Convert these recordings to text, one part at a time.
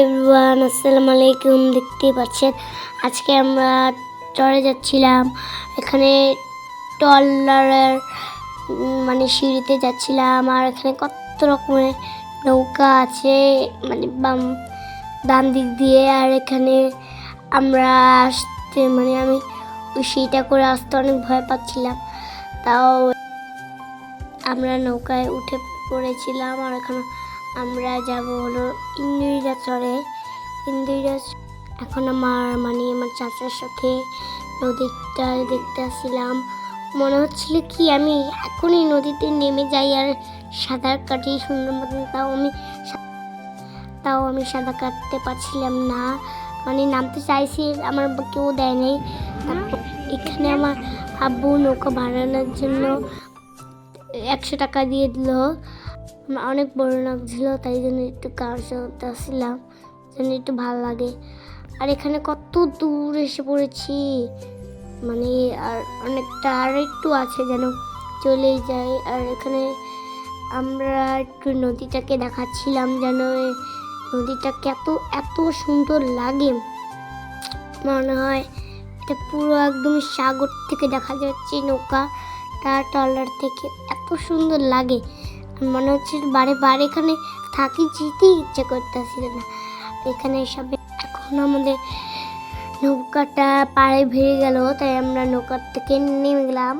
Everyone, আসসালামু আলাইকুম, দেখতেই পাচ্ছেন? আজকে আমরা চড়ে যাচ্ছিলাম এখানে টলারের মানে সিঁড়িতে যাচ্ছিলাম আর এখানে কত রকমের নৌকা আছে মানে বাম, ডান দিক দিয়ে আর এখানে আমরা আসতে মানে আমি ওই সিঁড়িটা করে আসতে অনেক ভয় পাচ্ছিলাম। তাও আমরা নৌকায় উঠে পড়েছিলাম আর এখানে আমরা যাব হলো ইন্দ্রিরা চরে ইন্দ্রিরা এখন আমার মানে আমার চাচার সাথে নদীটা দেখতে আসছিলাম। মনে হচ্ছিল কি আমি এখনই নদীতে নেমে যাই আর সাঁতার কাটি সুন্দর মতন। তাও আমি তাও আমি সাঁতার কাটতে পারছিলাম না। মানে নামতে চাইছি, আমার কেউ দেয় নাই। এখানে আমার আব্বু নৌকা ভাড়ানোর জন্য একশো টাকা দিয়ে দিল। অনেক বড় লাগছিল, তাই জন্য একটু কার সাথে আসছিলাম, যেন একটু ভালো লাগে। আর এখানে কত দূর এসে পড়েছি মানে আর অনেকটা আর একটু আছে যেন চলেই যায়। আর এখানে আমরা একটু নদীটাকে দেখাচ্ছিলাম যেন নদীটাকে এত এত সুন্দর লাগে। মনে হয় এটা পুরো একদম সাগর থেকে দেখা যাচ্ছে নৌকা তার টলার থেকে, এত সুন্দর লাগে। মনে হচ্ছে বারে বারে এখানে থাকি, যেতেই ইচ্ছে করতেছিল না। এখানে সব এখন আমাদের নৌকাটা পাড়ে ভিড়ে গেল, তাই আমরা নৌকার থেকে নেমে গেলাম।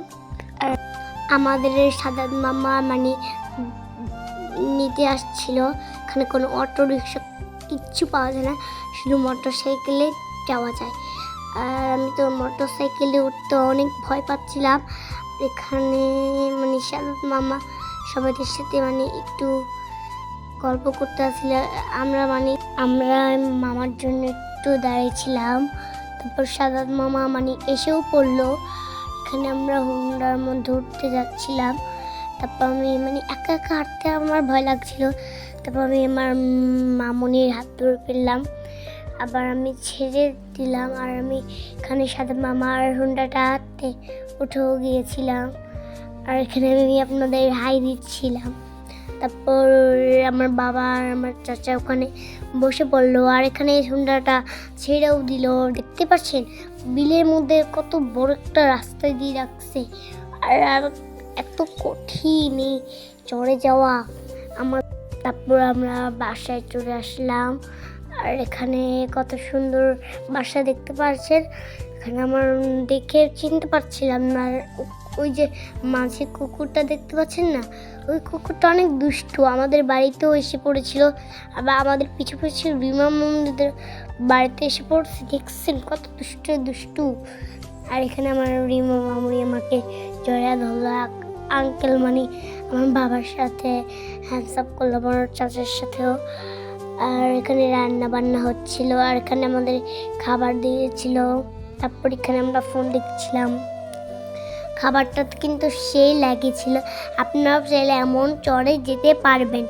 আর আমাদের সাদা মামা মানে নিতে আসছিল। এখানে কোনো অটো রিক্সা কিচ্ছু পাওয়া যায় না, শুধু মোটর সাইকেলে যাওয়া যায়। আর আমি তো মোটর সাইকেলে উঠতে অনেক ভয় পাচ্ছিলাম। এখানে মানে সাদত মামা সবাইদের সাথে মানে একটু গল্প করতে আসছিল আমরা মানে আমরা মামার জন্য একটু দাঁড়িয়েছিলাম। তারপর সাদাত মামা মানে এসেও পড়ল। এখানে আমরা হুন্ডার মধ্যে উঠতে যাচ্ছিলাম। তারপর আমি মানে একা একা হাঁটতে আমার ভয় লাগছিল। তারপর আমি আমার মামনির হাত ধরে ফেললাম। আবার আমি ছেড়ে দিলাম। আর আমি এখানে সাদা মামার হুন্ডাটা হাঁটতে উঠেও গিয়েছিলাম। আর এখানে আমি আপনাদের হাই দিচ্ছিলাম। তারপর আমার বাবা আর আমার চাচা ওখানে বসে পড়ল আর এখানে হুন্ডাটা ছেড়েও দিল। দেখতে পাচ্ছেন, বিলের মধ্যে কত বড় একটা রাস্তা দিয়ে রাখছে আর এত কঠিন এই চড়ে যাওয়া। আমার তারপর আমরা বাসায় চলে আসলাম। আর এখানে কত সুন্দর বাসা দেখতে পাচ্ছেন। এখানে আমার দেখে চিনতে পারছিলাম না। ওই যে মাঝে কুকুরটা দেখতে পাচ্ছেন না? ওই কুকুরটা অনেক দুষ্টু। আমাদের বাড়িতেও এসে পড়েছিল। আবার আমাদের পিছু পিছু রিমা মন্দিরের বাড়িতে এসে পড়ছে। দেখছেন কত দুষ্ট, দুষ্টু। আর এখানে আমার রিমা মামুনি আমাকে জয়া ধরলো। আঙ্কেল মানে আমার বাবার সাথে হ্যান্ডসাপ করল, আমার চাচার সাথেও। আর এখানে রান্না বান্না হচ্ছিল। আর এখানে আমাদের খাবার দিয়েছিল। তারপর এখানে আমরা ফোন দেখছিলাম। খাবারটা কিন্তু সেই লাগিয়েছিল আপনারাও চাইলে এমন চড়ে যেতে পারবেন।